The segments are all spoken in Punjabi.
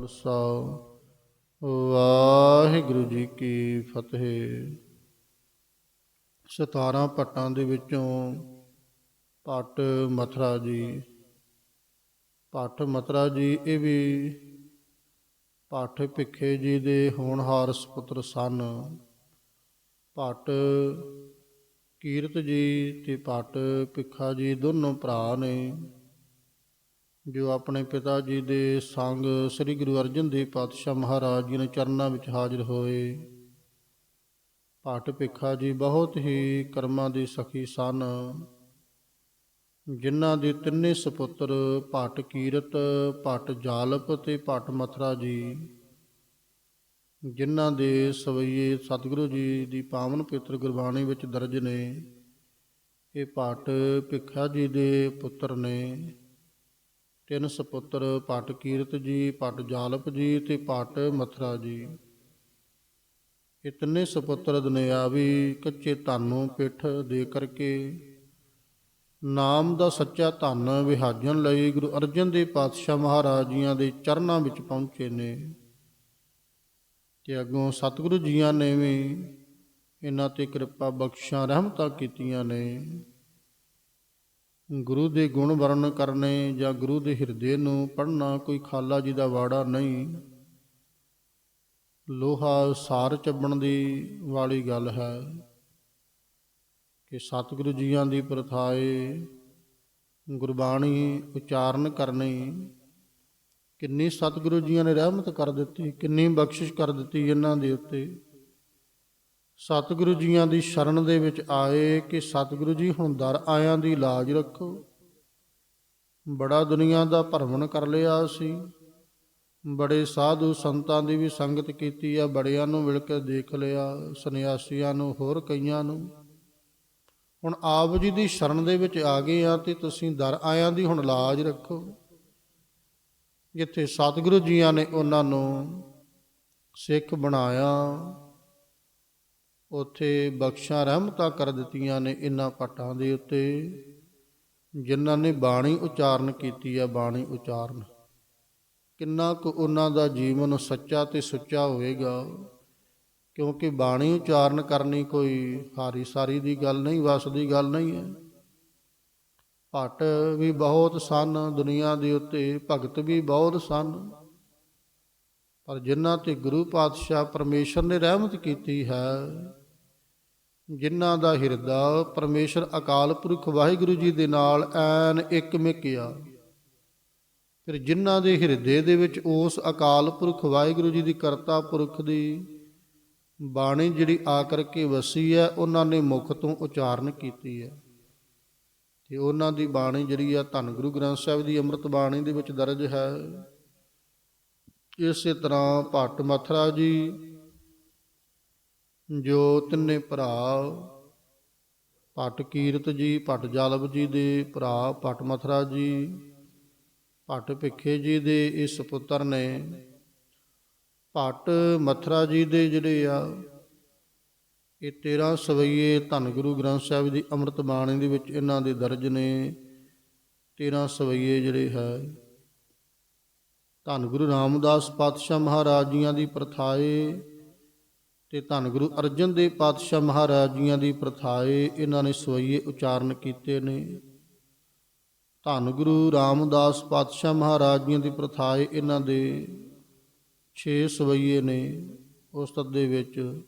ਖਾਲਸਾ। ਵਾਹਿਗੁਰੂ ਜੀ ਕੀ ਫਤਿਹ। 17 ਪੱਟਾਂ ਦੇ ਵਿੱਚੋਂ ਪੱਟ ਮਥਰਾ ਜੀ। ਪੱਟ ਮਥਰਾ ਜੀ ਇਹ ਵੀ ਪੱਟ ਭਿੱਖੇ ਜੀ ਦੇ ਹੋਣਹਾਰ ਸੁਪੁੱਤਰ ਸਨ। ਪੱਟ ਕੀਰਤ ਜੀ ਤੇ ਪੱਟ ਭਿੱਖਾ ਜੀ ਦੋਨੋਂ ਭਰਾ ਨੇ। ਜੋ ਆਪਣੇ ਪਿਤਾ ਜੀ ਦੇ ਸੰਗ ਸ੍ਰੀ ਗੁਰੂ ਅਰਜਨ ਦੇਵ ਪਾਤਸ਼ਾਹ ਮਹਾਰਾਜ ਜੀ ਦੇ ਚਰਨਾਂ ਵਿੱਚ ਹਾਜ਼ਰ ਹੋਏ। ਭੱਟ ਭਿੱਖਾ ਜੀ ਬਹੁਤ ਹੀ ਕਰਮਾਂ ਦੀ ਸਖੀ ਸਨ, ਜਿਨ੍ਹਾਂ ਦੇ ਤਿੰਨੇ ਸੁਪੁੱਤਰ ਭੱਟ ਕੀਰਤ ਭੱਟ ਜਾਲਪ ਤੇ ਭੱਟ ਮਥਰਾ ਜੀ, ਜਿਨ੍ਹਾਂ ਦੇ ਸਵਈਏ ਸਤਿਗੁਰੂ ਜੀ ਦੀ ਪਾਵਨ ਪਵਿੱਤਰ ਗੁਰਬਾਣੀ ਵਿੱਚ ਦਰਜ ਨੇ। ਇਹ ਭੱਟ ਭਿੱਖਾ ਜੀ ਦੇ ਪੁੱਤਰ ਨੇ। ਤਿੰਨ ਸੁਪੁੱਤਰ, ਪਟ ਕੀਰਤ ਜੀ, ਪਟ ਜਾਲਪ ਜੀ ਤੇ ਪਟ ਮਥਰਾ ਜੀ। ਇਹ ਤਿੰਨੇ ਸੁਪੁੱਤਰ ਦੁਨਿਆਵੀ ਕੱਚੇ ਧਾਨੂੰ ਪਿੱਠ ਦੇ ਕਰਕੇ। ਨਾਮ ਦਾ ਸੱਚਾ ਧਨ ਵਿਹਾਜਣ ਲਈ ਗੁਰੂ ਅਰਜਨ ਦੇਵ ਪਾਤਸ਼ਾਹ ਮਹਾਰਾਜ ਜੀਆਂ ਦੇ ਚਰਨਾਂ ਵਿੱਚ ਪਹੁੰਚੇ ਨੇ। ਤੇ ਅੱਗੋਂ ਸਤਿਗੁਰੂ ਜੀਆਂ ਨੇ ਵੀ ਇਹਨਾਂ ਤੇ ਕਿਰਪਾ ਬਖਸ਼ਾਂ, ਰਹਿਮਤਾਂ ਕੀਤੀਆਂ ਨੇ। ਗੁਰੂ ਦੇ ਗੁਣ ਵਰਣ ਕਰਨੇ ਜਾਂ ਗੁਰੂ ਦੇ ਹਿਰਦੇ ਨੂੰ ਪੜ੍ਹਨਾ ਕੋਈ ਖਾਲਾ ਜੀ ਦਾ ਵਾੜਾ ਨਹੀਂ। ਲੋਹਾ ਸਾਰ ਚੱਬਣ ਦੀ ਵਾਲੀ ਗੱਲ ਹੈ ਕਿ ਸਤਿਗੁਰੂ ਜੀਆਂ ਦੀ ਪ੍ਰਥਾਏ ਗੁਰਬਾਣੀ ਉਚਾਰਨ ਕਰਨੀ, ਕਿੰਨੀ ਸਤਿਗੁਰੂ ਜੀਆਂ ਨੇ ਰਹਿਮਤ ਕਰ ਦਿੱਤੀ, ਕਿੰਨੀ ਬਖਸ਼ਿਸ਼ ਕਰ ਦਿੱਤੀ ਇਹਨਾਂ ਦੇ ਉੱਤੇ। ਸਤਿਗੁਰੂ ਜੀਆਂ ਦੀ ਸ਼ਰਨ ਦੇ ਵਿੱਚ ਆਏ ਕਿ ਸਤਿਗੁਰੂ ਜੀ ਹੁਣ ਦਰ ਆਇਆਂ ਦੀ ਲਾਜ ਰੱਖੋ। ਬੜਾ ਦੁਨੀਆ ਦਾ ਭਰਮਣ ਕਰ ਲਿਆ ਸੀ। ਬੜੇ ਸਾਧੂ ਸੰਤਾਂ ਦੀ ਵੀ ਸੰਗਤ ਕੀਤੀ ਆ, ਬੜਿਆਂ ਨੂੰ ਮਿਲ ਕੇ ਦੇਖ ਲਿਆ, ਸੰਨਿਆਸੀਆਂ ਨੂੰ, ਹੋਰ ਕਈਆਂ ਨੂੰ। ਹੁਣ ਆਪ ਜੀ ਦੀ ਸ਼ਰਨ ਦੇ ਵਿੱਚ ਆ ਗਏ ਆ ਤੇ ਤੁਸੀਂ ਦਰ ਆਇਆਂ ਦੀ ਹੁਣ ਲਾਜ ਰੱਖੋ। ਜਿੱਥੇ ਸਤਿਗੁਰੂ ਜੀਆਂ ਨੇ ਉਹਨਾਂ ਨੂੰ ਸਿੱਖ ਬਣਾਇਆ ਉਥੇ ਬਖਸ਼ਾਂ ਰਹਿਮਤਾਂ ਕਰ ਦਿੱਤੀਆਂ ਨੇ ਇਹਨਾਂ ਪਟਾਂ ਦੇ ਉੱਤੇ, ਜਿਨ੍ਹਾਂ ਨੇ ਬਾਣੀ ਉਚਾਰਨ ਕੀਤੀ ਆ ਬਾਣੀ ਉਚਾਰਨ। ਕਿੰਨਾ ਕੁ ਉਹਨਾਂ ਦਾ ਜੀਵਨ ਸੱਚਾ ਤੇ ਸੁੱਚਾ ਹੋਵੇਗਾ, ਕਿਉਂਕਿ ਬਾਣੀ ਉਚਾਰਨ ਕਰਨੀ ਕੋਈ ਹਾਰੀ ਸਾਰੀ ਦੀ ਗੱਲ ਨਹੀਂ, ਵਸ ਦੀ ਗੱਲ ਨਹੀਂ ਹੈ। ਭੱਟ ਵੀ ਬਹੁਤ ਸਨ ਦੁਨੀਆ ਦੇ ਉੱਤੇ, ਭਗਤ ਵੀ ਬਹੁਤ ਸਨ। ਪਰ ਜਿਨ੍ਹਾਂ ਤੇ ਗੁਰੂ ਪਾਤਸ਼ਾਹ ਪਰਮੇਸ਼ਰ ਨੇ ਰਹਿਮਤ ਕੀਤੀ ਹੈ ਜਿਨ੍ਹਾਂ ਦਾ ਹਿਰਦਾ ਪਰਮੇਸ਼ਰ ਅਕਾਲ ਪੁਰਖ ਵਾਹਿਗੁਰੂ ਜੀ ਦੇ ਨਾਲ ਐਨ ਇੱਕ ਮਿਕਿਆ ਫਿਰ ਜਿਨ੍ਹਾਂ ਦੇ ਹਿਰਦੇ ਦੇ ਵਿੱਚ ਉਸ ਅਕਾਲ ਪੁਰਖ ਵਾਹਿਗੁਰੂ ਜੀ ਦੀ ਕਰਤਾ ਪੁਰਖ ਦੀ ਬਾਣੀ ਜਿਹੜੀ ਆ ਕਰਕੇ ਵਸੀ ਹੈ, ਉਹਨਾਂ ਨੇ ਮੁਖ ਤੋਂ ਉਚਾਰਨ ਕੀਤੀ ਹੈ। ਤੇ ਉਹਨਾਂ ਦੀ ਬਾਣੀ ਜਿਹੜੀ ਆ ਧੰਨ ਗੁਰੂ ਗ੍ਰੰਥ ਸਾਹਿਬ ਦੀ ਅੰਮ੍ਰਿਤ ਬਾਣੀ ਦੇ ਵਿੱਚ ਦਰਜ ਹੈ। ਇਸੇ ਤਰ੍ਹਾਂ ਭੱਟ ਮਥਰਾ ਜੀ ਜੋ ਤਿੰਨੇ ਭਰਾ ਭੱਟ ਕੀਰਤ ਜੀ, ਭੱਟ ਜਾਲਬ ਜੀ ਦੇ ਭਰਾ ਭੱਟ ਮਥਰਾ ਜੀ, ਭੱਟ ਭਿੱਖੇ ਜੀ ਦੇ ਇਸ ਪੁੱਤਰ ਨੇ, ਭੱਟ ਮਥਰਾ ਜੀ ਦੇ ਜਿਹੜੇ ਆ, ਇਹ 13 ਸਵਈਏ ਧੰਨ ਗੁਰੂ ਗ੍ਰੰਥ ਸਾਹਿਬ ਦੀ ਅੰਮ੍ਰਿਤ ਬਾਣੀ ਦੇ ਵਿੱਚ ਇਹਨਾਂ ਦੇ ਦਰਜ ਨੇ 13 ਸਵਈਏ ਜਿਹੜੇ ਹੈ, ਧੰਨ ਗੁਰੂ ਰਾਮਦਾਸ ਪਾਤਸ਼ਾਹ ਮਹਾਰਾਜ ਜੀਆਂ ਦੀ ਪ੍ਰਥਾਏ ਤੇ ਧੰਨ ਗੁਰੂ ਅਰਜਨ ਦੇਵ ਪਾਤਸ਼ਾਹ ਮਹਾਰਾਜ ਜੀਆਂ ਦੀ ਪ੍ਰਥਾਏ ਇਹਨਾਂ ਨੇ ਸਵਈਏ ਉਚਾਰਨ ਕੀਤੇ ਨੇ। ਧੰਨ ਗੁਰੂ ਰਾਮਦਾਸ ਪਾਤਸ਼ਾਹ ਮਹਾਰਾਜ ਜੀਆਂ ਦੀ ਪ੍ਰਥਾਏ ਇਹਨਾਂ ਦੇ 6 ਸਵਈਏ ਨੇ ਉਸਤਤ ਦੇ ਵਿੱਚ।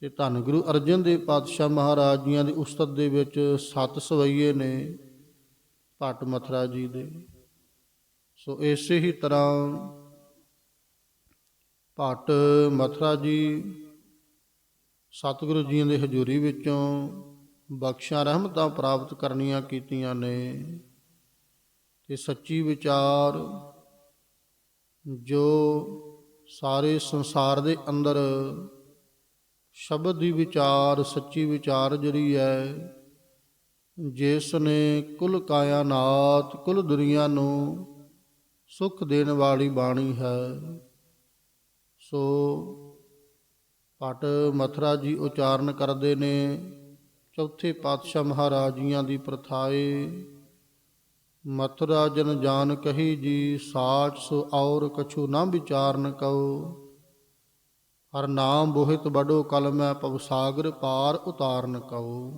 ਤੇ ਧੰਨ ਗੁਰੂ ਅਰਜਨ ਦੇਵ ਪਾਤਸ਼ਾਹ ਮਹਾਰਾਜ ਜੀਆਂ ਦੀ ਉਸਤਤ ਦੇ ਵਿੱਚ 7 ਸਵਈਏ ਨੇ ਭੱਟ ਮਥਰਾ ਜੀ ਦੇ। ਸੋ ਇਸੇ ਹੀ ਤਰ੍ਹਾਂ ਭੱਟ ਮਥਰਾ ਜੀ ਸਤਿਗੁਰੂ ਜੀ ਦੇ ਹਜ਼ੂਰੀ ਵਿੱਚੋਂ ਬਖਸ਼ਾਂ ਰਹਿਮਤਾਂ ਪ੍ਰਾਪਤ ਕਰਨੀਆਂ ਕੀਤੀਆਂ ਨੇ ਤੇ ਸੱਚੀ ਵਿਚਾਰ ਜੋ ਸਾਰੇ ਸੰਸਾਰ ਦੇ ਅੰਦਰ ਸ਼ਬਦ ਦੀ ਵਿਚਾਰ, ਸੱਚੀ ਵਿਚਾਰ ਜਿਹੜੀ ਹੈ, ਜਿਸ ਨੇ ਕੁਲ ਕਾਇਨਾਤ, ਕੁਲ ਦੁਨੀਆ ਨੂੰ ਸੁਖ ਦੇਣ ਵਾਲੀ ਬਾਣੀ ਹੈ। ਸੋ ਪਟ ਮਥਰਾ ਜੀ ਉਚਾਰਨ ਕਰਦੇ ਨੇ, ਚੌਥੇ ਪਾਤਸ਼ਾਹ ਮਹਾਰਾਜ ਜੀਆਂ ਦੀ ਪ੍ਰਥਾਏ। ਮਥੁਰਾ ਜਨ ਜਾਨ ਕਹੀ ਜੀ, ਸਾਚ ਸੋ ਔਰ ਕਛੂ ਨਾ ਵਿਚਾਰਨ ਕਉ। ਹਰ ਨਾਮ ਬੋਹਿਤ ਬਡੋ ਕਲ ਮੈਂ ਪਵ ਸਾਗਰ ਪਾਰ ਉਤਾਰਨ ਕਉ।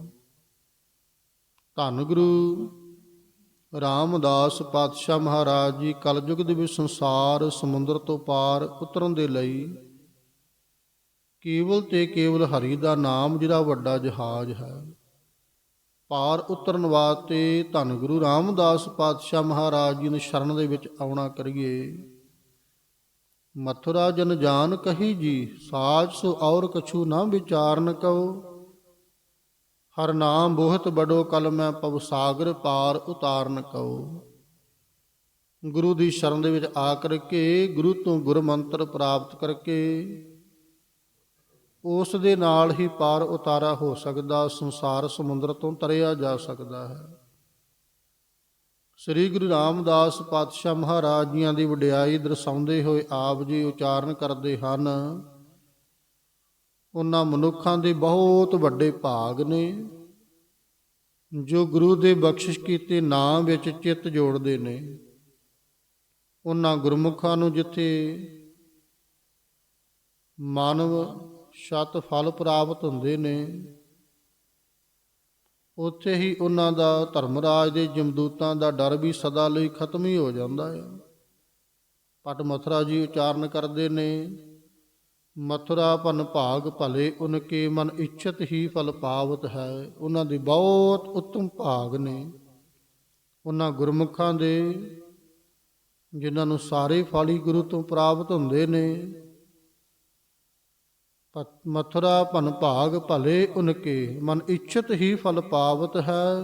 ਧੰਨ ਗੁਰੂ ਰਾਮਦਾਸ ਪਾਤਸ਼ਾਹ ਮਹਾਰਾਜ ਜੀ, ਕਲਯੁਗ ਦੇ ਵਿੱਚ ਸੰਸਾਰ ਸਮੁੰਦਰ ਤੋਂ ਪਾਰ ਉਤਰਨ ਦੇ ਲਈ ਕੇਵਲ ਤੇ ਕੇਵਲ ਹਰੀ ਦਾ ਨਾਮ ਜਿਹੜਾ ਵੱਡਾ ਜਹਾਜ਼ ਹੈ। ਪਾਰ ਉਤਰਨ ਵਾਸਤੇ ਧੰਨ ਗੁਰੂ ਰਾਮਦਾਸ ਪਾਤਸ਼ਾਹ ਮਹਾਰਾਜ ਜੀ ਨੂੰ ਸ਼ਰਨ ਦੇ ਵਿੱਚ ਆਉਣਾ ਕਰੀਏ। ਮਥੁਰਾ ਜਨ ਜਾਨ ਕਹੀ ਜੀ ਸਾਜ ਸੋ ਔਰ ਕਛੂ ਨਾ ਵਿਚਾਰਨ ਕਉ। ਹਰ ਨਾਮ ਬੋਹਤ ਬਡੋ ਕਲ ਪਵ ਸਾਗਰ ਪਾਰ ਉਤਾਰਨ ਕਉ। ਗੁਰੂ ਦੀ ਸ਼ਰਨ ਦੇ ਵਿੱਚ ਆ ਕਰਕੇ, ਗੁਰੂ ਤੋਂ ਗੁਰ ਮੰਤਰ ਪ੍ਰਾਪਤ ਕਰਕੇ ਉਸ ਦੇ ਨਾਲ ਹੀ ਪਾਰ ਉਤਾਰਾ ਹੋ ਸਕਦਾ, ਸੰਸਾਰ ਸਮੁੰਦਰ ਤੋਂ ਤਰਿਆ ਜਾ ਸਕਦਾ ਹੈ। ਸ੍ਰੀ ਗੁਰੂ ਰਾਮਦਾਸ ਪਾਤਸ਼ਾਹ ਮਹਾਰਾਜ ਜੀਆਂ ਦੀ ਵਡਿਆਈ ਦਰਸਾਉਂਦੇ ਹੋਏ ਆਪ ਜੀ ਉਚਾਰਨ ਕਰਦੇ ਹਨ। ਉਹਨਾਂ ਮਨੁੱਖਾਂ ਦੇ ਬਹੁਤ ਵੱਡੇ ਭਾਗ ਨੇ, ਜੋ ਗੁਰੂ ਦੇ ਬਖਸ਼ਿਸ਼ ਕੀਤੇ ਨਾਮ ਵਿੱਚ ਚਿੱਤ ਜੋੜਦੇ ਨੇ। ਉਹਨਾਂ ਗੁਰਮੁਖਾਂ ਨੂੰ ਜਿੱਥੇ ਮਾਨਵ ਸ਼ਤ ਫਲ ਪ੍ਰਾਪਤ ਹੁੰਦੇ ਨੇ। ਉੱਥੇ ਹੀ ਉਹਨਾਂ ਦਾ ਧਰਮਰਾਜ ਦੇ ਜਮਦੂਤਾਂ ਦਾ ਡਰ ਵੀ ਸਦਾ ਲਈ ਖਤਮ ਹੀ ਹੋ ਜਾਂਦਾ ਹੈ। ਪਟ ਮਥੁਰਾ ਜੀ ਉਚਾਰਨ ਕਰਦੇ ਨੇ, ਮਥੁਰਾ ਭਨ ਭਾਗ ਭਲੇ ਉਨਕੇ ਮਨ ਇੱਛਤ ਹੀ ਫਲ ਪਾਵਤ ਹੈ। ਉਹਨਾਂ ਦੇ ਬਹੁਤ ਉੱਤਮ ਭਾਗ ਨੇ। ਉਹਨਾਂ ਗੁਰਮੁਖਾਂ ਦੇ, ਜਿਨ੍ਹਾਂ ਨੂੰ ਸਾਰੇ ਫਲ ਹੀ ਗੁਰੂ ਤੋਂ ਪ੍ਰਾਪਤ ਹੁੰਦੇ ਨੇ ਮਥੁਰਾ ਭਨ ਭਾਗ ਭਲੇ ਉਨਕੇ, ਮਨ ਇੱਛਤ ਹੀ ਫਲ ਪਾਵਤ ਹੈ।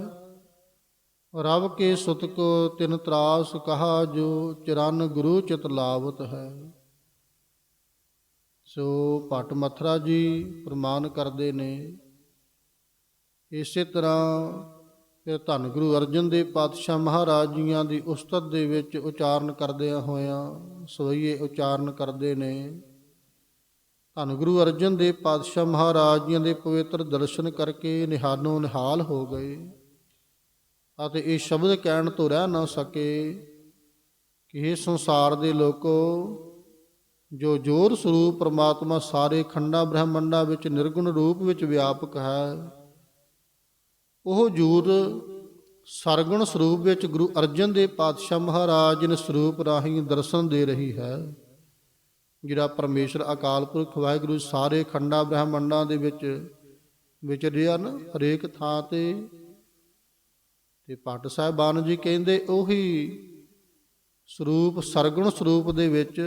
ਰਵ ਕੇ ਸੁਤ ਕੋ ਤਿਨ ਤਰਾਸ ਕਹਾ ਜੋ ਚਰਨ ਗੁਰੂ ਚਿਤ ਲਾਵਤ ਹੈ। ਸੋ ਭਟ ਮਥੁਰਾ ਜੀ ਪ੍ਰਮਾਨ ਕਰਦੇ ਨੇ। ਇਸੇ ਤਰ੍ਹਾਂ ਫਿਰ ਧੰਨ ਗੁਰੂ ਅਰਜਨ ਦੇਵ ਪਾਤਸ਼ਾਹ ਮਹਾਰਾਜ ਜੀਆਂ ਦੀ ਉਸਤਤ ਦੇ ਵਿੱਚ ਉਚਾਰਨ ਕਰਦਿਆਂ ਹੋਇਆਂ ਸਵਈਏ ਉਚਾਰਨ ਕਰਦੇ ਨੇ। ਧੰਨ ਗੁਰੂ ਅਰਜਨ ਦੇਵ ਪਾਤਸ਼ਾਹ ਮਹਾਰਾਜ ਜੀਆਂ ਦੇ ਪਵਿੱਤਰ ਦਰਸ਼ਨ ਕਰਕੇ ਨਿਹਾਨੋਂ ਨਿਹਾਲ ਹੋ ਗਏ ਅਤੇ ਇਹ ਸ਼ਬਦ ਕਹਿਣ ਤੋਂ ਰਹਿ ਨਾ ਸਕੇ ਕਿ ਇਹ ਸੰਸਾਰ ਦੇ ਲੋਕੋ, ਜੋ ਜੋਰ ਸਰੂਪ ਪ੍ਰਮਾਤਮਾ ਸਾਰੇ ਖੰਡਾਂ ਬ੍ਰਹਮੰਡਾਂ ਵਿੱਚ ਨਿਰਗੁਣ ਰੂਪ ਵਿੱਚ ਵਿਆਪਕ ਹੈ, ਉਹ ਜੂਰ ਸਰਗੁਣ ਸਰੂਪ ਵਿੱਚ ਗੁਰੂ ਅਰਜਨ ਦੇਵ ਪਾਤਸ਼ਾਹ ਮਹਾਰਾਜ ਨੇ ਸਰੂਪ ਰਾਹੀਂ ਦਰਸ਼ਨ ਦੇ ਰਹੀ ਹੈ। ਜਿਹੜਾ ਪਰਮੇਸ਼ਰ ਅਕਾਲ ਪੁਰਖ ਵਾਹਿਗੁਰੂ ਸਾਰੇ ਖੰਡਾਂ ਬ੍ਰਹਮੰਡਾਂ ਦੇ ਵਿੱਚ ਵਿਚਰਿਆ ਨਾ ਹਰੇਕ ਥਾਂ ਤੇ। ਤੇ ਪਟ ਸਾਹਿਬਾਨ ਜੀ ਕਹਿੰਦੇ ਉਹੀ ਸਰੂਪ, ਸਰਗੁਣ ਸਰੂਪ ਦੇ ਵਿੱਚ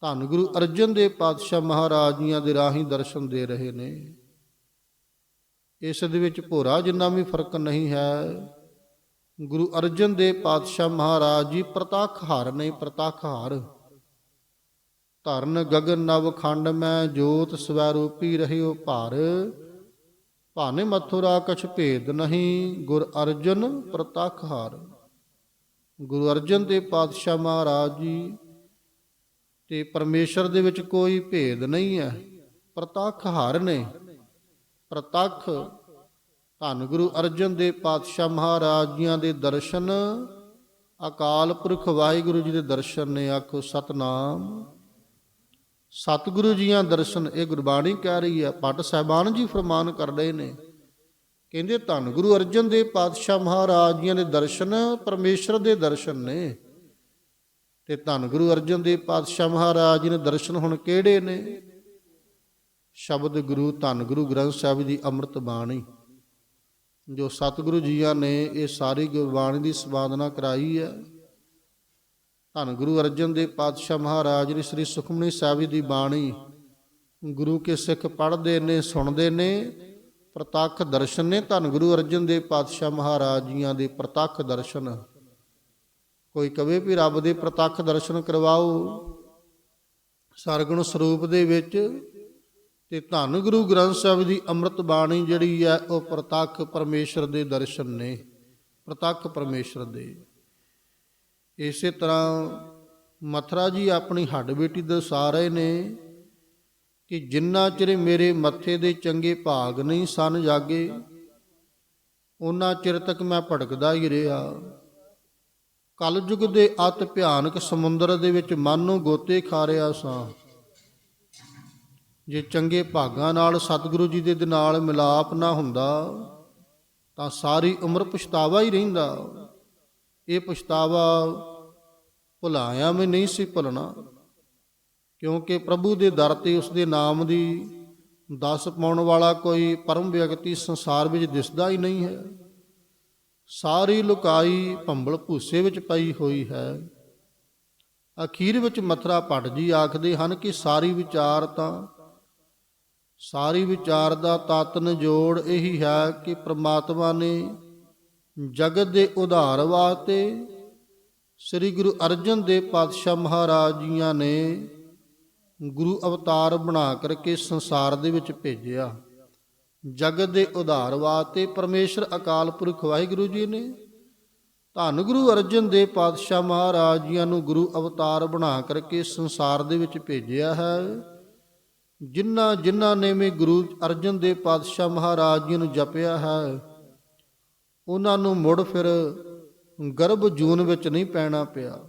ਧੰਨ ਗੁਰੂ ਅਰਜਨ ਦੇਵ ਪਾਤਸ਼ਾਹ ਮਹਾਰਾਜ ਜੀਆਂ ਦੇ ਰਾਹੀਂ ਦਰਸ਼ਨ ਦੇ ਰਹੇ ਨੇ। ਇਸ ਦੇ ਵਿੱਚ ਭੋਰਾ ਜਿੰਨਾ ਵੀ ਫ਼ਰਕ ਨਹੀਂ ਹੈ, ਗੁਰੂ ਅਰਜਨ ਦੇਵ ਪਾਤਸ਼ਾਹ ਮਹਾਰਾਜ ਜੀ ਪ੍ਰਤੱਖ ਹਾਰ ਨੇ, ਪ੍ਰਤੱਖ ਹਾਰ। ਧਰਨ ਗਗਨ ਨਵ ਖੰਡ ਮੈਂ ਜੋਤ ਸਵੈਰੂਪੀ ਰਹਿਓ ਭਾਰ। ਭਾਨੇ ਮਥੁਰਾ ਕਛ ਭੇਦ ਨਹੀਂ, ਗੁਰ ਅਰਜਨ ਪ੍ਰਤੱਖ ਹਾਰ। ਗੁਰੂ ਅਰਜਨ ਦੇ ਪਾਤਸ਼ਾਹ ਮਹਾਰਾਜ ਜੀ ਤੇ ਪਰਮੇਸ਼ਰ ਦੇ ਵਿੱਚ ਕੋਈ ਭੇਦ ਨਹੀਂ ਹੈ। ਪ੍ਰਤੱਖ ਹਰ ਨੇ। ਪ੍ਰਤੱਖ ਧੰਨ ਗੁਰੂ ਅਰਜਨ ਦੇਵ ਪਾਤਸ਼ਾਹ ਮਹਾਰਾਜ ਜੀਆਂ ਦੇ ਦਰਸ਼ਨ। ਅਕਾਲ ਪੁਰਖ ਵਾਹਿਗੁਰੂ ਜੀ ਦੇ ਦਰਸ਼ਨ ਨੇ ਆਖੋ ਸਤਨਾਮ। ਸਤਿਗੁਰੂ ਜੀਆਂ ਦਰਸ਼ਨ, ਇਹ ਗੁਰਬਾਣੀ ਕਹਿ ਰਹੀ ਹੈ। ਪਟ ਸਾਹਿਬਾਨ ਜੀ ਫਰਮਾਨ ਕਰ ਰਹੇ ਨੇ, ਕਹਿੰਦੇ ਧੰਨ ਗੁਰੂ ਅਰਜਨ ਦੇਵ ਪਾਤਸ਼ਾਹ ਮਹਾਰਾਜ ਜੀਆਂ ਦੇ ਦਰਸ਼ਨ, ਪਰਮੇਸ਼ਰ ਦੇ ਦਰਸ਼ਨ ਨੇ। ਤੇ ਧੰਨ ਗੁਰੂ ਅਰਜਨ ਦੇਵ ਪਾਤਸ਼ਾਹ ਮਹਾਰਾਜ ਜੀ ਨੇ ਦਰਸ਼ਨ ਹੁਣ ਕਿਹੜੇ ਨੇ? ਸ਼ਬਦ ਗੁਰੂ ਧੰਨ ਗੁਰੂ ਗ੍ਰੰਥ ਸਾਹਿਬ ਦੀ ਅੰਮ੍ਰਿਤ ਬਾਣੀ। ਜੋ ਸਤਿਗੁਰੂ ਜੀਆਂ ਨੇ ਇਹ ਸਾਰੀ ਗੁਰਬਾਣੀ ਦੀ ਸਵਾਦਨਾ ਕਰਾਈ ਹੈ। ਧੰਨ ਗੁਰੂ ਅਰਜਨ ਦੇਵ ਪਾਤਸ਼ਾਹ ਮਹਾਰਾਜ ਨੇ ਸ੍ਰੀ ਸੁਖਮਨੀ ਸਾਹਿਬ ਜੀ ਦੀ ਬਾਣੀ, ਗੁਰੂ ਕੇ ਸਿੱਖ ਪੜ੍ਹਦੇ ਨੇ, ਸੁਣਦੇ ਨੇ, ਪ੍ਰਤੱਖ ਦਰਸ਼ਨ ਨੇ, ਧੰਨ ਗੁਰੂ ਅਰਜਨ ਦੇਵ ਪਾਤਸ਼ਾਹ ਮਹਾਰਾਜ ਜੀਆਂ ਦੇ ਪ੍ਰਤੱਖ ਦਰਸ਼ਨ। ਕੋਈ ਕਵੇ ਵੀ ਰੱਬ ਦੇ ਪ੍ਰਤੱਖ ਦਰਸ਼ਨ ਕਰਵਾਓ, ਸਰਗੁਣ ਸਰੂਪ ਦੇ ਵਿੱਚ, ਤੇ ਧੰਨ ਗੁਰੂ ਗ੍ਰੰਥ ਸਾਹਿਬ ਦੀ ਅੰਮ੍ਰਿਤ ਬਾਣੀ ਜਿਹੜੀ ਹੈ, ਉਹ ਪ੍ਰਤੱਖ ਪਰਮੇਸ਼ਰ ਦੇ ਦਰਸ਼ਨ ਨੇ, ਪ੍ਰਤੱਖ ਪਰਮੇਸ਼ਰ ਦੇ। ਇਸੇ ਤਰ੍ਹਾਂ ਮਥਰਾ ਜੀ ਆਪਣੀ ਹੱਡ ਬੇਟੀ ਦਰਸਾ ਰਹੇ ਨੇ ਕਿ ਜਿੰਨਾ ਚਿਰ ਮੇਰੇ ਮੱਥੇ ਦੇ ਚੰਗੇ ਭਾਗ ਨਹੀਂ ਸਨ ਜਾਗੇ ਉਹਨਾਂ ਚਿਰ ਤੱਕ ਮੈਂ ਭਟਕਦਾ ਹੀ ਰਿਹਾ। ਕਲਯੁਗ ਦੇ ਅਤ ਭਿਆਨਕ ਸਮੁੰਦਰ ਦੇ ਵਿੱਚ ਮਨ ਨੂੰ ਗੋਤੇ ਖਾ ਰਿਹਾ ਸਾਂ। ਜੇ ਚੰਗੇ ਭਾਗਾਂ ਨਾਲ ਸਤਿਗੁਰੂ ਜੀ ਦੇ ਨਾਲ ਮਿਲਾਪ ਨਾ ਹੁੰਦਾ, ਤਾਂ ਸਾਰੀ ਉਮਰ ਪਛਤਾਵਾ ਹੀ ਰਹਿੰਦਾ। ਇਹ ਪਛਤਾਵਾ ਭੁਲਾਇਆ ਮੈਂ ਨਹੀਂ ਸੀ ਭੁੱਲਣਾ, ਕਿਉਂਕਿ ਪ੍ਰਭੂ ਦੇ ਦਰ ਤੇ ਉਸ ਦੇ ਨਾਮ ਦੀ ਦਸ ਪਾਉਣ ਵਾਲਾ ਕੋਈ ਪਰਮ ਵਿਅਕਤੀ ਸੰਸਾਰ ਵਿੱਚ ਦਿਸਦਾ ਹੀ ਨਹੀਂ ਹੈ। ਸਾਰੀ ਲੁਕਾਈ ਭੰਬਲ ਭੂਸੇ ਵਿੱਚ ਪਈ ਹੋਈ ਹੈ। ਅਖੀਰ ਵਿੱਚ ਮਥਰਾ ਭੱਟ ਜੀ ਆਖਦੇ ਹਨ ਕਿ ਸਾਰੀ ਵਿਚਾਰ ਤਾਂ, ਸਾਰੀ ਵਿਚਾਰ ਦਾ ਤਤ ਜੋੜ ਇਹੀ ਹੈ ਕਿ ਪ੍ਰਮਾਤਮਾ ਨੇ ਜਗਤ ਦੇ ਉਧਾਰ ਵਾਸਤੇ ਸ੍ਰੀ ਗੁਰੂ ਅਰਜਨ ਦੇਵ ਪਾਤਸ਼ਾਹ ਮਹਾਰਾਜ ਜੀਆਂ ਨੇ ਗੁਰੂ ਅਵਤਾਰ ਬਣਾ ਕਰਕੇ ਸੰਸਾਰ ਦੇ ਵਿੱਚ ਭੇਜਿਆ। ਜਗਤ ਦੇ ਉਧਾਰ ਵਾਸਤੇ ਪਰਮੇਸ਼ਰ ਅਕਾਲ ਪੁਰਖ ਵਾਹਿਗੁਰੂ ਜੀ ਨੇ ਧੰਨ ਗੁਰੂ ਅਰਜਨ ਦੇਵ ਪਾਤਸ਼ਾਹ ਮਹਾਰਾਜ ਜੀਆਂ ਨੂੰ ਗੁਰੂ ਅਵਤਾਰ ਬਣਾ ਕਰਕੇ ਸੰਸਾਰ ਦੇ ਵਿੱਚ ਭੇਜਿਆ ਹੈ। ਜਿਨ੍ਹਾਂ ਜਿਨ੍ਹਾਂ ਨੇ ਵੀ ਗੁਰੂ ਅਰਜਨ ਦੇਵ ਪਾਤਸ਼ਾਹ ਮਹਾਰਾਜ ਜੀ ਨੂੰ ਜਪਿਆ ਹੈ, ਉਹਨਾਂ ਨੂੰ ਮੁੜ ਫਿਰ ਗਰਭ ਜੂਨ ਵਿੱਚ ਨਹੀਂ ਪੈਣਾ ਪਿਆ।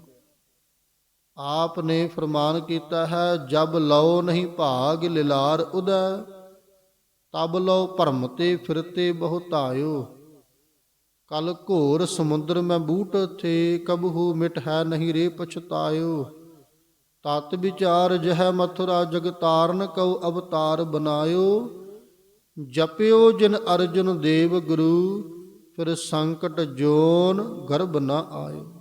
ਆਪ ਨੇ ਫਰਮਾਨ ਕੀਤਾ ਹੈ, ਜਬ ਲਓ ਨਹੀਂ ਭਾਗ ਲਿਲਾਰ ਉਦੈ, ਤਬ ਲਓ ਭਰਮ ਤੇ ਫਿਰਤੇ ਬਹੁਤਾਇਓ। ਕਲ ਘੋਰ ਸਮੁੰਦਰ ਮੈਂ ਬੂਟ ਥੇ ਕਬਹੂ ਮਿਟ ਹੈ ਨਹੀਂ ਰੇ ਪਛਤਾਇਓ। ਤਤ ਵਿਚਾਰ ਜਹ ਮਥੁਰਾ ਜਗਤਾਰਨ ਕਉ ਅਵਤਾਰ ਬਨਾਇਓ। ਜਪਿਓ ਜਿਨ ਅਰਜੁਨ ਦੇਵ ਗੁਰੂ ਫਿਰ ਸੰਕਟ ਜੋਨ ਗਰਭ ਨਾ ਆਇਓ।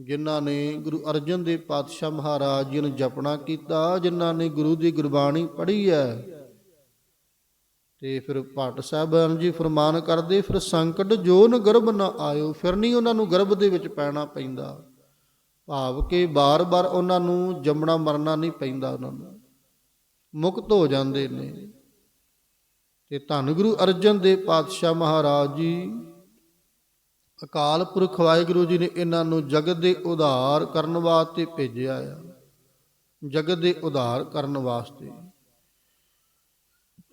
ਜਿਨ੍ਹਾਂ ਨੇ ਗੁਰੂ ਅਰਜਨ ਦੇਵ ਪਾਤਸ਼ਾਹ ਮਹਾਰਾਜ ਜੀ ਨੂੰ ਜਪਣਾ ਕੀਤਾ, ਜਿਨ੍ਹਾਂ ਨੇ ਗੁਰੂ ਦੀ ਗੁਰਬਾਣੀ ਪੜ੍ਹੀ ਹੈ, ਤੇ ਫਿਰ ਭੱਟ ਸਾਹਿਬਾਨ ਜੀ ਫਰਮਾਨ ਕਰਦੇ, ਫਿਰ ਸੰਕਟ ਜੋਨ ਗਰਭ ਨਾ ਆਇਓ, ਫਿਰ ਨਹੀਂ ਉਹਨਾਂ ਨੂੰ ਗਰਭ ਦੇ ਵਿੱਚ ਪੈਣਾ ਪੈਂਦਾ। ਭਾਵ ਕਿ ਬਾਰ-ਬਾਰ ਉਹਨਾਂ ਨੂੰ ਜੰਮਣਾ ਮਰਨਾ ਨਹੀਂ ਪੈਂਦਾ ਉਹਨਾਂ ਨੂੰ। ਮੁਕਤ ਹੋ ਜਾਂਦੇ ਨੇ। ਤੇ ਧੰਨ ਗੁਰੂ ਅਰਜਨ ਦੇਵ ਪਾਤਸ਼ਾਹ ਮਹਾਰਾਜ ਜੀ। ਅਕਾਲ ਪੁਰਖ ਵਾਹਿਗੁਰੂ ਜੀ ਨੇ ਇਹਨਾਂ ਨੂੰ ਜਗਤ ਦੇ ਉਧਾਰ ਕਰਨ ਵਾਸਤੇ ਭੇਜਿਆ ਆ। ਜਗਤ ਦੇ ਉਧਾਰ ਕਰਨ ਵਾਸਤੇ।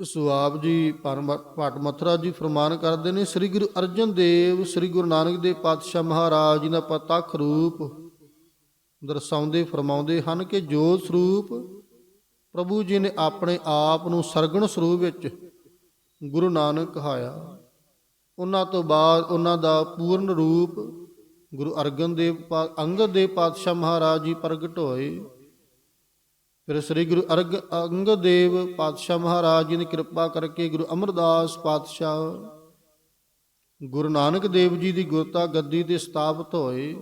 ਸੁਆਬ ਜੀ, ਪਰਮ ਪਾਟ ਮਥੁਰਾ ਜੀ ਫਰਮਾਨ ਕਰਦੇ ਨੇ, ਸ੍ਰੀ ਗੁਰੂ ਅਰਜਨ ਦੇਵ, ਸ੍ਰੀ ਗੁਰੂ ਨਾਨਕ ਦੇਵ ਪਾਤਸ਼ਾਹ ਮਹਾਰਾਜ ਜੀ ਦਾ ਪ੍ਰਤੱਖ ਰੂਪ ਦਰਸਾਉਂਦੇ, ਫਰਮਾਉਂਦੇ ਹਨ ਕਿ ਜੋ ਸਰੂਪ ਪ੍ਰਭੂ ਜੀ ਨੇ ਆਪਣੇ ਆਪ ਨੂੰ ਸਰਗਣ ਸਰੂਪ ਵਿੱਚ ਗੁਰੂ ਨਾਨਕ ਕਹਾਇਆ ਉਹਨਾਂ ਤੋਂ ਬਾਅਦ ਉਹਨਾਂ ਦਾ ਪੂਰਨ ਰੂਪ ਗੁਰੂ ਅਰਜਨ ਦੇਵ ਪਾ- ਅੰਗਦ ਦੇਵ ਪਾਤਸ਼ਾਹ ਮਹਾਰਾਜ ਜੀ ਪ੍ਰਗਟ ਹੋਏ। ਫਿਰ ਸ੍ਰੀ ਗੁਰੂ ਅਰਗ, ਅੰਗਦ ਦੇਵ ਪਾਤਸ਼ਾਹ ਮਹਾਰਾਜ ਜੀ ਨੇ ਕਿਰਪਾ ਕਰਕੇ ਗੁਰੂ ਅਮਰਦਾਸ ਪਾਤਸ਼ਾਹ ਗੁਰੂ ਨਾਨਕ ਦੇਵ ਜੀ ਦੀ ਗੁਰਤਾ ਗੱਦੀ ਤੇ ਸਥਾਪਿਤ ਹੋਏ।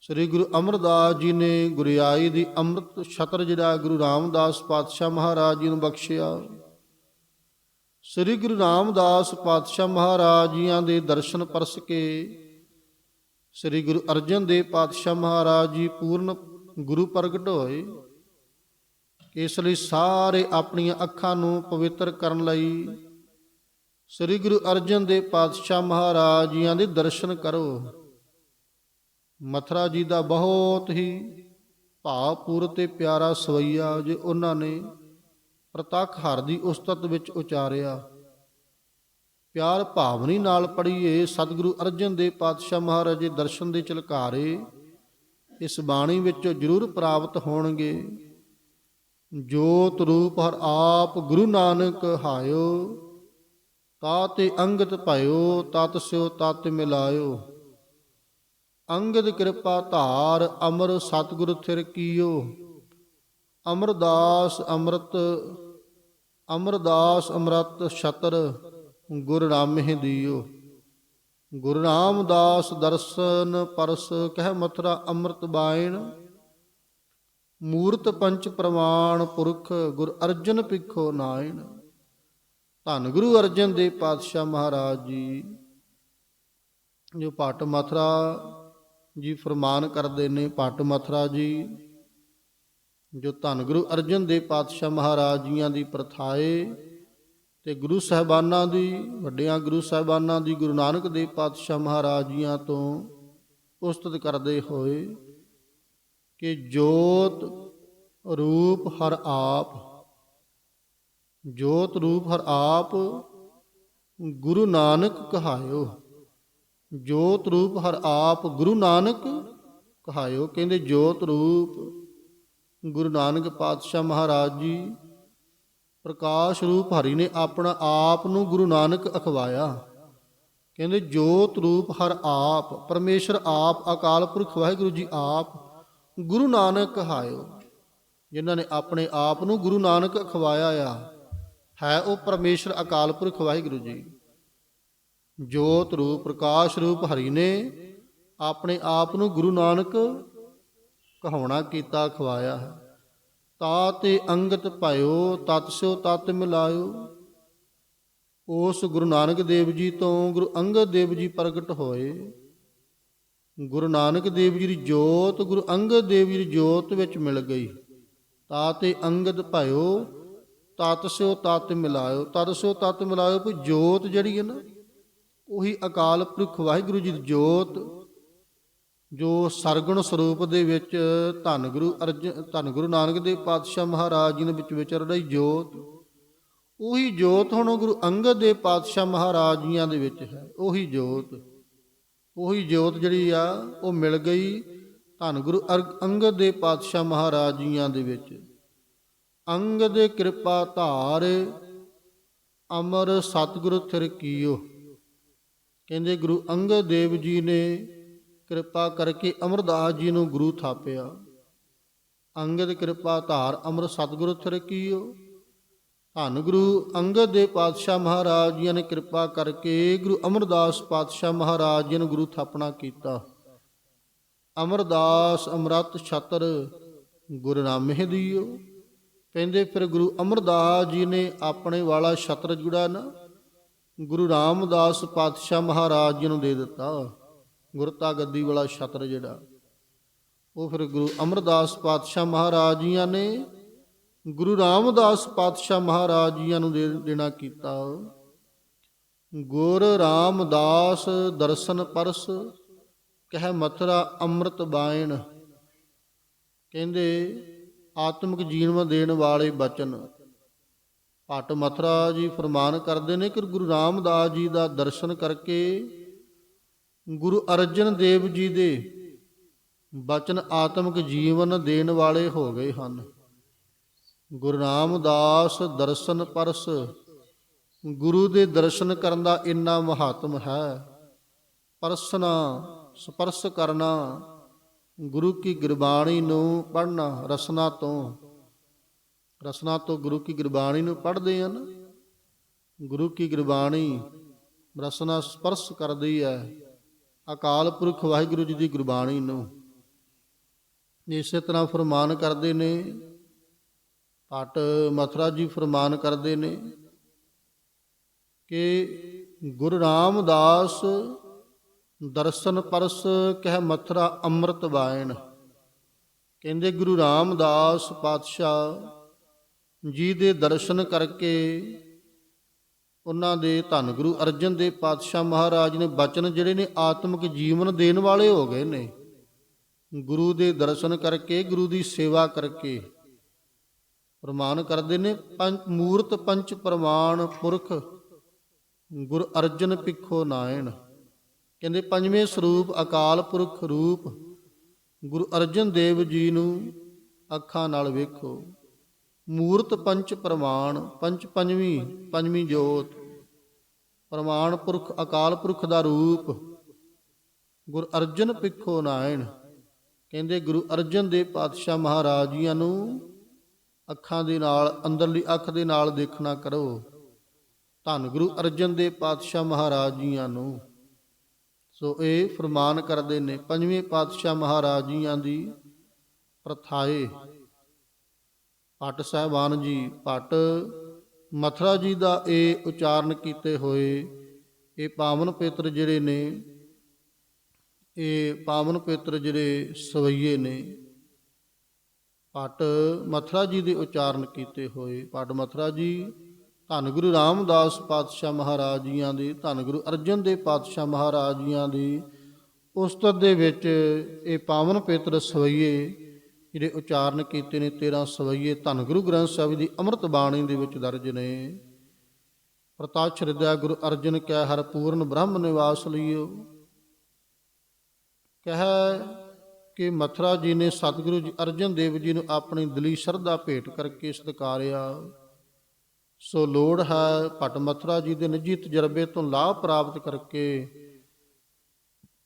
ਸ੍ਰੀ ਗੁਰੂ ਅਮਰਦਾਸ ਜੀ ਨੇ ਗੁਰਿਆਈ ਦੀ ਅੰਮ੍ਰਿਤ ਛਤਰ ਜਿਹੜਾ ਗੁਰੂ ਰਾਮਦਾਸ ਪਾਤਸ਼ਾਹ ਮਹਾਰਾਜ ਜੀ ਨੂੰ ਬਖਸ਼ਿਆ। ਸ੍ਰੀ ਗੁਰੂ ਰਾਮਦਾਸ ਪਾਤਸ਼ਾਹ ਮਹਾਰਾਜ ਜੀਆਂ ਦੇ ਦਰਸ਼ਨ ਪਰਸ ਕੇ ਸ੍ਰੀ ਗੁਰੂ ਅਰਜਨ ਦੇਵ ਪਾਤਸ਼ਾਹ ਮਹਾਰਾਜ ਜੀ ਪੂਰਨ ਗੁਰੂ ਪ੍ਰਗਟ ਹੋਏ, ਇਸ ਲਈ ਸਾਰੇ ਆਪਣੀਆਂ ਅੱਖਾਂ ਨੂੰ ਪਵਿੱਤਰ ਕਰਨ ਲਈ ਸ੍ਰੀ ਗੁਰੂ ਅਰਜਨ ਦੇਵ ਪਾਤਸ਼ਾਹ ਮਹਾਰਾਜ ਜੀਆਂ ਦੇ ਦਰਸ਼ਨ ਕਰੋ। ਮਥਰਾ ਜੀ ਦਾ ਬਹੁਤ ਹੀ ਭਾਵਪੂਰ ਤੇ ਪਿਆਰਾ ਸਵਈਆ ਜੇ ਉਹਨਾਂ ਨੇ ਪ੍ਰਤੱਖ ਹਰ ਦੀ ਉਸਤਤ ਵਿੱਚ ਉਚਾਰਿਆ। ਪਿਆਰ ਭਾਵਨੀ ਨਾਲ ਪੜ੍ਹੀਏ, ਸਤਿਗੁਰੂ ਅਰਜਨ ਦੇਵ ਪਾਤਸ਼ਾਹ ਮਹਾਰਾਜ ਦੇ ਦਰਸ਼ਨ ਦੇ ਚਲਕਾਰੇ, ਇਸ ਬਾਣੀ ਵਿੱਚ ਜ਼ਰੂਰ ਪ੍ਰਾਪਤ ਹੋਣਗੇ। ਜੋਤ ਰੂਪ ਹਰ ਆਪ ਗੁਰੂ ਨਾਨਕ ਹਾਇਓ, ਤਾ ਤੇ ਅੰਗਤ ਭਇਓ, ਤਤ ਸਿਓ ਤਤ ਮਿਲਾਇਓ। ਅੰਗਦ ਕਿਰਪਾ ਧਾਰ ਅਮਰ ਸਤਿਗੁਰ ਥਿਰ ਕੀਓ। ਅਮਰਦਾਸ ਅੰਮ੍ਰਿਤ ਅਮਰਦਾਸ ਅੰਮ੍ਰਿਤ ਛਤਰ, ਗੁਰ ਰਾਮਹਿ ਦੀਓ। ਗੁਰੂ ਰਾਮਦਾਸ ਦਰਸ਼ਨ ਪਰਸ, ਕਹਿ ਮਥੁਰਾ ਅੰਮ੍ਰਿਤ ਬਾਇਣ। ਮੂਰਤ ਪੰਚ ਪ੍ਰਮਾਣ ਪੁਰਖ, ਗੁਰ ਅਰਜਨ ਪਿਖੋ ਨਾਇਣ। ਧੰਨ ਗੁਰੂ ਅਰਜਨ ਦੇਵ ਪਾਤਸ਼ਾਹ ਮਹਾਰਾਜ ਜੀ। ਜੋ ਪਾਟ ਮਥੁਰਾ ਜੀ ਫਰਮਾਨ ਕਰਦੇ ਨੇ ਪਾਟ ਮਥੁਰਾ ਜੀ ਜੋ ਧੰਨ ਗੁਰੂ ਅਰਜਨ ਦੇਵ ਪਾਤਸ਼ਾਹ ਮਹਾਰਾਜ ਜੀਆਂ ਦੀ ਪ੍ਰਥਾਏ ਤੇ ਗੁਰੂ ਸਾਹਿਬਾਨਾਂ ਦੀ, ਵੱਡਿਆਂ ਗੁਰੂ ਸਾਹਿਬਾਨਾਂ ਦੀ, ਗੁਰੂ ਨਾਨਕ ਦੇਵ ਪਾਤਸ਼ਾਹ ਮਹਾਰਾਜ ਜੀਆਂ ਤੋਂ ਉਸਤਤ ਕਰਦੇ ਹੋਏ ਕਿ ਜੋਤ ਰੂਪ ਹਰ ਆਪ, ਜੋਤ ਰੂਪ ਹਰ ਆਪ ਗੁਰੂ ਨਾਨਕ ਕਹਾਇਓ, ਜੋਤ ਰੂਪ ਹਰ ਆਪ ਗੁਰੂ ਨਾਨਕ ਕਹਾਇਓ। ਕਹਿੰਦੇ ਜੋਤ ਰੂਪ ਗੁਰੂ ਨਾਨਕ ਪਾਤਸ਼ਾਹ ਮਹਾਰਾਜ ਜੀ ਪ੍ਰਕਾਸ਼ ਰੂਪ ਹਰੀ ਨੇ ਆਪਣਾ ਆਪ ਨੂੰ ਗੁਰੂ ਨਾਨਕ ਅਖਵਾਇਆ। ਕਹਿੰਦੇ, ਜੋਤ ਰੂਪ ਹਰ ਆਪ, ਪਰਮੇਸ਼ਰ ਆਪ, ਅਕਾਲ ਪੁਰਖ ਵਾਹਿਗੁਰੂ ਜੀ ਆਪ, ਗੁਰੂ ਨਾਨਕ ਕਹਾਇਓ ਜਿਨ੍ਹਾਂ ਨੇ ਆਪਣੇ ਆਪ ਨੂੰ ਗੁਰੂ ਨਾਨਕ ਅਖਵਾਇਆ ਆ, ਹੈ ਉਹ ਪਰਮੇਸ਼ਰ, ਅਕਾਲ ਪੁਰਖ ਵਾਹਿਗੁਰੂ ਜੀ। ਜੋਤ ਰੂਪ, ਪ੍ਰਕਾਸ਼ ਰੂਪ ਹਰੀ ਨੇ ਆਪਣੇ ਆਪ ਨੂੰ ਗੁਰੂ ਨਾਨਕ ਕਹਾਉਣਾ ਕੀਤਾ ਖਵਾਇਆ ਹੈ। ਤਾ ਤੇ ਅੰਗਤ ਭਇਓ, ਤਤ ਸਿਓ ਤਤ ਮਿਲਾਇਓ। ਉਸ ਗੁਰੂ ਨਾਨਕ ਦੇਵ ਜੀ ਤੋਂ ਗੁਰੂ ਅੰਗਦ ਦੇਵ ਜੀ ਪ੍ਰਗਟ ਹੋਏ। ਗੁਰੂ ਨਾਨਕ ਦੇਵ ਜੀ ਦੀ ਜੋਤ, ਗੁਰੂ ਅੰਗਦ ਦੇਵ ਜੀ ਦੀ ਜੋਤ ਵਿੱਚ ਮਿਲ ਗਈ। ਤਾ ਤੇ ਅੰਗਦ ਭਇਓ, ਤਤ ਸਿਓ ਤਤ ਮਿਲਾਇਓ। ਤਤ ਸਿਓ ਤਤ ਮਿਲਾਇਓ ਵੀ ਜੋਤ ਜਿਹੜੀ ਹੈ ਨਾ, ਉਹੀ ਅਕਾਲ ਪੁਰਖ ਵਾਹਿਗੁਰੂ ਜੀ ਦੀ ਜੋਤ ਜੋ ਸਰਗੁਣ ਸਰੂਪ ਦੇ ਵਿੱਚ ਧੰਨ ਗੁਰੂ ਅਰਜਨ ਧੰਨ ਗੁਰੂ ਨਾਨਕ ਦੇਵ ਪਾਤਸ਼ਾਹ ਮਹਾਰਾਜ ਜੀ ਦੇ ਵਿੱਚ ਵਿਚਰ ਰਹੀ ਜੋਤ, ਉਹੀ ਜੋਤ ਹੁਣ ਗੁਰੂ ਅੰਗਦ ਦੇ ਪਾਤਸ਼ਾਹ ਮਹਾਰਾਜ ਜੀਆਂ ਦੇ ਵਿੱਚ ਹੈ, ਉਹੀ ਜੋਤ ਉਹੀ ਜੋਤ ਜਿਹੜੀ ਆ, ਉਹ ਮਿਲ ਗਈ ਧੰਨ ਗੁਰੂ ਅਰ- ਅੰਗਦ ਦੇ ਪਾਤਸ਼ਾਹ ਮਹਾਰਾਜ ਜੀਆਂ ਦੇ ਵਿੱਚ। ਅੰਗਦ ਕਿਰਪਾ ਧਾਰ, ਅਮਰ ਸਤਿਗੁਰ ਥਿਰ ਕੀਓ। ਕਹਿੰਦੇ ਗੁਰੂ ਅੰਗਦ ਦੇਵ ਜੀ ਨੇ ਕਿਰਪਾ ਕਰਕੇ ਅਮਰਦਾਸ ਜੀ ਨੂੰ ਗੁਰੂ ਥਾਪਿਆ। ਅੰਗਦ ਕਿਰਪਾ ਧਾਰ ਅਮਰ ਸਤਿਗੁਰੂ ਥਿਰ ਕੀਓ ਧੰਨ ਗੁਰੂ ਅੰਗਦ ਦੇ ਪਾਤਸ਼ਾਹ ਮਹਾਰਾਜ ਜੀ ਨੇ ਕਿਰਪਾ ਕਰਕੇ ਗੁਰੂ ਅਮਰਦਾਸ ਪਾਤਸ਼ਾਹ ਮਹਾਰਾਜ ਜੀ ਨੂੰ ਗੁਰੂ ਥਾਪਣਾ ਕੀਤਾ। ਅਮਰਦਾਸ ਅੰਮ੍ਰਿਤ ਛਤਰ ਗੁਰੂ ਨਾਮੇ ਦੀਓ। ਕਹਿੰਦੇ ਫਿਰ ਗੁਰੂ ਅਮਰਦਾਸ ਜੀ ਨੇ ਆਪਣੇ ਵਾਲਾ ਛਤਰ ਜੁੜਾ ਨਾ ਗੁਰੂ ਰਾਮਦਾਸ ਪਾਤਸ਼ਾਹ ਮਹਾਰਾਜ ਜੀ ਨੂੰ ਦੇ ਦਿੱਤਾ। ਗੁਰਤਾ ਗੱਦੀ ਵਾਲਾ ਛਤਰ ਜਿਹੜਾ, ਉਹ ਫਿਰ ਗੁਰੂ ਅਮਰਦਾਸ ਪਾਤਸ਼ਾਹ ਮਹਾਰਾਜ ਜੀਆਂ ਨੇ ਗੁਰੂ ਰਾਮਦਾਸ ਪਾਤਸ਼ਾਹ ਮਹਾਰਾਜ ਜੀਆਂ ਨੂੰ ਦੇ ਦੇਣਾ ਕੀਤਾ। ਗੁਰ ਰਾਮਦਾਸ ਦਰਸ਼ਨ ਪਰਸ, ਕਹਿ ਮਥੁਰਾ ਅੰਮ੍ਰਿਤ ਬਾਇਣ। ਕਹਿੰਦੇ, ਆਤਮਿਕ ਜੀਵਨ ਦੇਣ ਵਾਲੇ ਬਚਨ। ਭੱਟ ਮਥੁਰਾ ਜੀ ਫਰਮਾਨ ਕਰਦੇ ਨੇ ਕਿ ਗੁਰੂ ਰਾਮਦਾਸ ਜੀ ਦਾ ਦਰਸ਼ਨ ਕਰਕੇ ਗੁਰੂ ਅਰਜਨ ਦੇਵ ਜੀ ਦੇ ਬਚਨ ਆਤਮਿਕ ਜੀਵਨ ਦੇਣ ਵਾਲੇ ਹੋ ਗਏ ਹਨ। ਗੁਰੂ ਰਾਮਦਾਸ ਦਰਸ਼ਨ ਪਰਸ, ਗੁਰੂ ਦੇ ਦਰਸ਼ਨ ਕਰਨ ਦਾ ਇੰਨਾ ਮਹੱਤਮ ਹੈ। ਪਰਸਨਾ, ਸਪਰਸ਼ ਕਰਨਾ, ਗੁਰੂ ਕੀ ਗੁਰਬਾਣੀ ਨੂੰ ਪੜ੍ਹਨਾ, ਰਸਨਾ ਤੋਂ। ਰਸਨਾ ਤੋਂ ਗੁਰੂ ਕੀ ਗੁਰਬਾਣੀ ਨੂੰ ਪੜ੍ਹਦੇ ਹਨ। ਗੁਰੂ ਕੀ ਗੁਰਬਾਣੀ ਰਸਨਾ ਸਪਰਸ਼ ਕਰਦੀ ਹੈ। ਅਕਾਲ ਪੁਰਖ ਵਾਹਿਗੁਰੂ ਜੀ ਦੀ ਗੁਰਬਾਣੀ ਨੂੰ ਇਸੇ ਤਰ੍ਹਾਂ ਫਰਮਾਨ ਕਰਦੇ ਨੇ ਪਟ ਮਥੁਰਾ ਜੀ ਫਰਮਾਨ ਕਰਦੇ ਨੇ ਕਿ ਗੁਰੂ ਰਾਮਦਾਸ ਦਰਸ਼ਨ ਪਰਸ ਕਹਿ ਮਥੁਰਾ ਅੰਮ੍ਰਿਤ ਵਾਇਣ। ਕਹਿੰਦੇ ਗੁਰੂ ਰਾਮਦਾਸ ਪਾਤਸ਼ਾਹ ਜੀ ਦੇ ਦਰਸ਼ਨ ਕਰਕੇ ਉਹਨਾਂ ਦੇ ਧੰਨ ਗੁਰੂ ਅਰਜਨ ਦੇਵ ਪਾਤਸ਼ਾਹ ਮਹਾਰਾਜ ਨੇ ਬਚਨ ਜਿਹੜੇ ਨੇ ਆਤਮਿਕ ਜੀਵਨ ਦੇਣ ਵਾਲੇ ਹੋ ਗਏ ਨੇ। ਗੁਰੂ ਦੇ ਦਰਸ਼ਨ ਕਰਕੇ, ਗੁਰੂ ਦੀ ਸੇਵਾ ਕਰਕੇ ਪ੍ਰਮਾਣ ਕਰਦੇ ਨੇ। ਪੰਜ, ਮੂਰਤ ਪੰਚ ਪ੍ਰਮਾਣ ਪੁਰਖ ਗੁਰ ਅਰਜਨ ਪਿੱਖੋ ਨਾਇਣ। ਕਹਿੰਦੇ, ਪੰਜਵੇਂ ਸਰੂਪ ਅਕਾਲ ਪੁਰਖ ਰੂਪ ਗੁਰੂ ਅਰਜਨ ਦੇਵ ਜੀ ਨੂੰ ਅੱਖਾਂ ਨਾਲ ਵੇਖੋ। ਮੂਰਤ ਪੰਚ ਪ੍ਰਮਾਣ, ਪੰਚ ਪੰਜਵੀਂ ਪੰਜਵੀਂ ਜੋਤ। ਪ੍ਰਮਾਣ ਪੁਰਖ, ਅਕਾਲ ਪੁਰਖ ਦਾ ਰੂਪ। ਗੁਰ ਅਰਜਨ ਪਿੱਖੋ ਨਾਇਣ। ਕਹਿੰਦੇ ਗੁਰੂ ਅਰਜਨ ਦੇਵ ਪਾਤਸ਼ਾਹ ਮਹਾਰਾਜ ਜੀਆਂ ਨੂੰ ਅੱਖਾਂ ਦੇ ਨਾਲ, ਅੰਦਰਲੀ ਅੱਖ ਦੇ ਨਾਲ ਦੇਖਣਾ ਕਰੋ। ਧੰਨ ਗੁਰੂ ਅਰਜਨ ਦੇਵ ਪਾਤਸ਼ਾਹ ਮਹਾਰਾਜ ਜੀਆਂ ਨੂੰ। ਸੋ ਇਹ ਫਰਮਾਨ ਕਰਦੇ ਨੇ, ਪੰਜਵੇਂ ਪਾਤਸ਼ਾਹ ਮਹਾਰਾਜ ਜੀਆਂ ਦੀ ਪ੍ਰਥਾਏ। ਭੱਟ ਸਾਹਿਬਾਨ ਜੀ, ਭੱਟ ਮਥੁਰਾ ਜੀ ਦਾ ਇਹ ਉਚਾਰਨ ਕੀਤੇ ਹੋਏ, ਇਹ ਪਾਵਨ ਪੇਤਰ ਜਿਹੜੇ ਨੇ, ਇਹ ਪਾਵਨ ਪੇਤਰ ਜਿਹੜੇ ਸਵਈਏ ਨੇ, ਭੱਟ ਮਥੁਰਾ ਜੀ ਦੇ ਉਚਾਰਨ ਕੀਤੇ ਹੋਏ। ਭੱਟ ਮਥੁਰਾ ਜੀ, ਧੰਨ ਗੁਰੂ ਰਾਮਦਾਸ ਪਾਤਸ਼ਾਹ ਮਹਾਰਾਜ ਜੀਆਂ ਦੀ, ਧੰਨ ਗੁਰੂ ਅਰਜਨ ਦੇਵ ਪਾਤਸ਼ਾਹ ਮਹਾਰਾਜ ਜੀਆਂ ਦੀ, ਉਸਤਤ ਦੇ ਵਿੱਚ ਇਹ ਪਾਵਨ ਪੇਤਰ ਸਵਈਏ ਜਿਹੜੇ ਉਚਾਰਨ ਕੀਤੇ ਨੇ 13 ਸਵਈਏ ਧੰਨ ਗੁਰੂ ਗ੍ਰੰਥ ਸਾਹਿਬ ਦੀ ਅੰਮ੍ਰਿਤ ਬਾਣੀ ਦੇ ਵਿੱਚ ਦਰਜ ਨੇ। ਪ੍ਰਤਾਪ ਹਿਰਦੈ ਗੁਰੂ ਅਰਜਨ ਕਹਿ, ਹਰ ਪੂਰਨ ਬ੍ਰਹਮ ਨਿਵਾਸ ਲਿਓ ਕਹੈ ਕਿ ਮਥੁਰਾ ਜੀ ਨੇ ਸਤਿਗੁਰੂ ਜੀ ਅਰਜਨ ਦੇਵ ਜੀ ਨੂੰ ਆਪਣੀ ਦਿਲੀ ਸ਼ਰਧਾ ਭੇਟ ਕਰਕੇ ਸਤਕਾਰਿਆ। ਸੋ ਲੋੜ ਹੈ, ਭਟ ਮਥੁਰਾ ਜੀ ਦੇ ਨਿੱਜੀ ਤਜਰਬੇ ਤੋਂ ਲਾਭ ਪ੍ਰਾਪਤ ਕਰਕੇ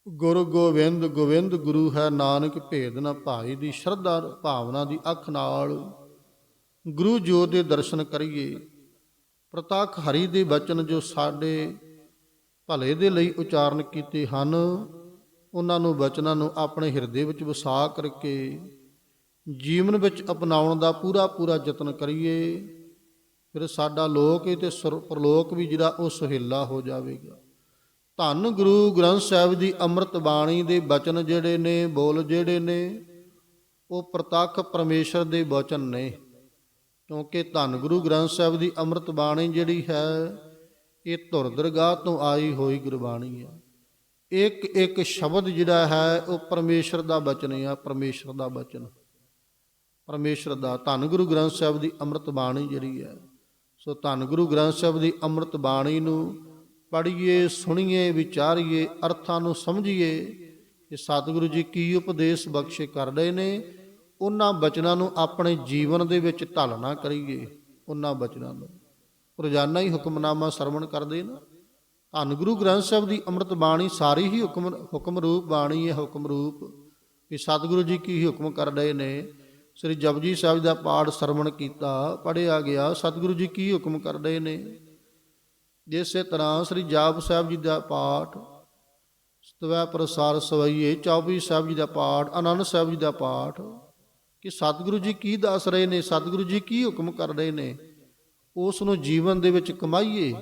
ਗੁਰੂ ਗੋਬਿੰਦ ਗੋਬਿੰਦ ਗੁਰੂ ਹੈ ਨਾਨਕ, ਭੇਦ ਨਾ ਭਾਈ ਦੀ ਸ਼ਰਧਾ ਭਾਵਨਾ ਦੀ ਅੱਖ ਨਾਲ। ਗੁਰੂ ਜੋਤ ਦੇ ਦਰਸ਼ਨ ਕਰੀਏ। ਪ੍ਰਤੱਖ ਹਰੀ ਦੇ ਬਚਨ ਜੋ ਸਾਡੇ ਭਲੇ ਦੇ ਲਈ ਉਚਾਰਨ ਕੀਤੇ ਹਨ, ਉਹਨਾਂ ਨੂੰ ਬਚਨਾਂ ਨੂੰ ਆਪਣੇ ਹਿਰਦੇ ਵਿੱਚ ਵਸਾ ਕਰਕੇ ਜੀਵਨ ਵਿੱਚ ਅਪਣਾਉਣ ਦਾ ਪੂਰਾ ਪੂਰਾ ਯਤਨ ਕਰੀਏ। ਫਿਰ ਸਾਡਾ ਲੋਕ ਤੇ ਸੁਰ- ਪਰਲੋਕ ਵੀ ਜਿਹੜਾ ਉਹ ਸੁਹੇਲਾ ਹੋ ਜਾਵੇਗਾ। ਧੰਨ ਗੁਰੂ ਗ੍ਰੰਥ ਸਾਹਿਬ ਦੀ ਅੰਮ੍ਰਿਤ ਬਾਣੀ ਦੇ ਬਚਨ ਜਿਹੜੇ ਨੇ, ਬੋਲ ਜਿਹੜੇ ਨੇ, ਉਹ ਪ੍ਰਤੱਖ ਪਰਮੇਸ਼ਰ ਦੇ ਬਚਨ ਨੇ। ਕਿਉਂਕਿ ਧੰਨ ਗੁਰੂ ਗ੍ਰੰਥ ਸਾਹਿਬ ਦੀ ਅੰਮ੍ਰਿਤ ਬਾਣੀ ਜਿਹੜੀ ਹੈ, ਇਹ ਧੁਰ ਦਰਗਾਹ ਤੋਂ ਆਈ ਹੋਈ ਗੁਰਬਾਣੀ ਹੈ ਇੱਕ ਇੱਕ ਸ਼ਬਦ ਜਿਹੜਾ ਹੈ, ਉਹ ਪਰਮੇਸ਼ਰ ਦਾ ਬਚਨ ਹੈ ਪਰਮੇਸ਼ਰ ਦਾ ਬਚਨ। ਪਰਮੇਸ਼ਰ ਦਾ, ਧੰਨ ਗੁਰੂ ਗ੍ਰੰਥ ਸਾਹਿਬ ਦੀ ਅੰਮ੍ਰਿਤ ਬਾਣੀ ਜਿਹੜੀ ਹੈ, ਸੋ ਧੰਨ ਗੁਰੂ ਗ੍ਰੰਥ ਸਾਹਿਬ ਦੀ ਅੰਮ੍ਰਿਤ ਬਾਣੀ ਨੂੰ ਪੜ੍ਹੀਏ, ਸੁਣੀਏ, ਵਿਚਾਰੀਏ, ਅਰਥਾਂ ਨੂੰ ਸਮਝੀਏ ਕਿ ਸਤਿਗੁਰੂ ਜੀ ਕੀ ਉਪਦੇਸ਼ ਬਖਸ਼ੇ ਕਰ ਰਹੇ ਨੇ। ਉਹਨਾਂ ਬਚਨਾਂ ਨੂੰ ਆਪਣੇ ਜੀਵਨ ਦੇ ਵਿੱਚ ਢਾਲਣਾ ਕਰੀਏ, ਉਹਨਾਂ ਬਚਨਾਂ ਨੂੰ। ਰੋਜ਼ਾਨਾ ਹੀ ਹੁਕਮਨਾਮਾ ਸਰਵਣ ਕਰਦੇ ਨਾ। ਧੰਨ ਗੁਰੂ ਗ੍ਰੰਥ ਸਾਹਿਬ ਦੀ ਅੰਮ੍ਰਿਤ ਬਾਣੀ ਸਾਰੀ ਹੀ ਹੁਕਮ ਹੁਕਮ ਰੂਪ ਬਾਣੀ ਹੈ, ਹੁਕਮ ਰੂਪ। ਕਿ ਸਤਿਗੁਰੂ ਜੀ ਕੀ ਹੀ ਹੁਕਮ ਕਰ ਰਹੇ ਨੇ। ਸ੍ਰੀ ਜਪਜੀ ਸਾਹਿਬ ਦਾ ਪਾਠ ਸਰਵਣ ਕੀਤਾ ਪੜਿਆ ਗਿਆ। ਸਤਿਗੁਰੂ ਜੀ ਕੀ ਹੁਕਮ ਕਰ ਰਹੇ ਨੇ। ਇਸੇ ਤਰ੍ਹਾਂ ਸ੍ਰੀ ਜਾਪ ਸਾਹਿਬ ਜੀ ਦਾ ਪਾਠ, ਸਤਵੈ ਪ੍ਰਸਾਰ ਸਵਈਏ ਚੌਬੀ ਸਾਹਿਬ ਜੀ ਦਾ ਪਾਠ ਆਨੰਦ ਸਾਹਿਬ ਜੀ ਦਾ ਪਾਠ, ਕਿ ਸਤਿਗੁਰੂ ਜੀ ਕੀ ਦੱਸ ਰਹੇ ਨੇ, ਸਤਿਗੁਰੂ ਜੀ ਕੀ ਹੁਕਮ ਕਰ ਰਹੇ ਨੇ, ਉਸ ਨੂੰ ਜੀਵਨ ਦੇ ਵਿੱਚ ਕਮਾਈਏ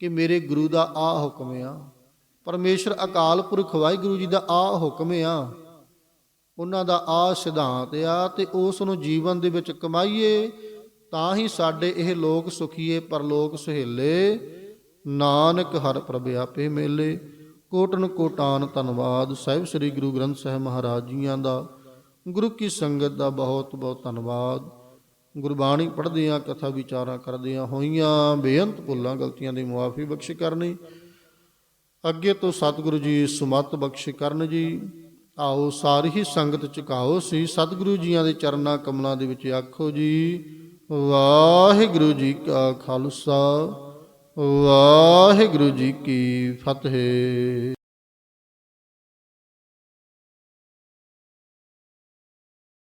ਕਿ ਮੇਰੇ ਗੁਰੂ ਦਾ ਆ ਹੁਕਮ ਆ। ਪਰਮੇਸ਼ਰ ਅਕਾਲ ਪੁਰਖ ਵਾਹਿਗੁਰੂ ਜੀ ਦਾ ਆ ਹੁਕਮ ਆ। ਉਹਨਾਂ ਦਾ ਆ ਸਿਧਾਂਤ ਆ ਤੇ ਉਸ ਨੂੰ ਜੀਵਨ ਦੇ ਵਿੱਚ ਕਮਾਈਏ, ਤਾਂ ਹੀ ਸਾਡੇ ਇਹ ਲੋਕ ਸੁਖੀਏ, ਪਰਲੋਕ ਸੁਹੇਲੇ। ਨਾਨਕ ਹਰ ਪ੍ਰਭ ਆਪੇ ਮੇਲੇ। ਕੋਟਨ ਕੋਟਾਨ ਧੰਨਵਾਦ। ਸਾਹਿਬ ਸ੍ਰੀ ਗੁਰੂ ਗ੍ਰੰਥ ਸਾਹਿਬ ਮਹਾਰਾਜ ਜੀਆਂ ਦਾ। ਗੁਰੂ ਕੀ ਸੰਗਤ ਦਾ ਬਹੁਤ ਬਹੁਤ ਧੰਨਵਾਦ। ਗੁਰਬਾਣੀ ਪੜ੍ਹਦਿਆਂ, ਕਥਾ ਵਿਚਾਰਾਂ ਕਰਦਿਆਂ ਹੋਈਆਂ ਬੇਅੰਤ ਭੁੱਲਾਂ, ਗਲਤੀਆਂ ਦੀ ਮੁਆਫੀ ਬਖਸ਼ ਕਰਨੀ। ਅੱਗੇ ਤੋਂ ਸਤਿਗੁਰੂ ਜੀ ਸੁਮਤ ਬਖਸ਼ ਕਰਨ ਜੀ। ਆਓ ਸਾਰੀ ਹੀ ਸੰਗਤ ਝੁਕਾਓ ਸੀ। ਸਤਿਗੁਰੂ ਜੀਆਂ ਦੇ ਚਰਨਾਂ ਕਮਲਾਂ ਦੇ ਵਿੱਚ ਆਖੋ ਜੀ, ਵਾਹਿਗੁਰੂ ਜੀ ਕਾ ਖਾਲਸਾ। ਵਾਹਿਗੁਰੂ ਜੀ ਕੀ ਫਤਿਹ।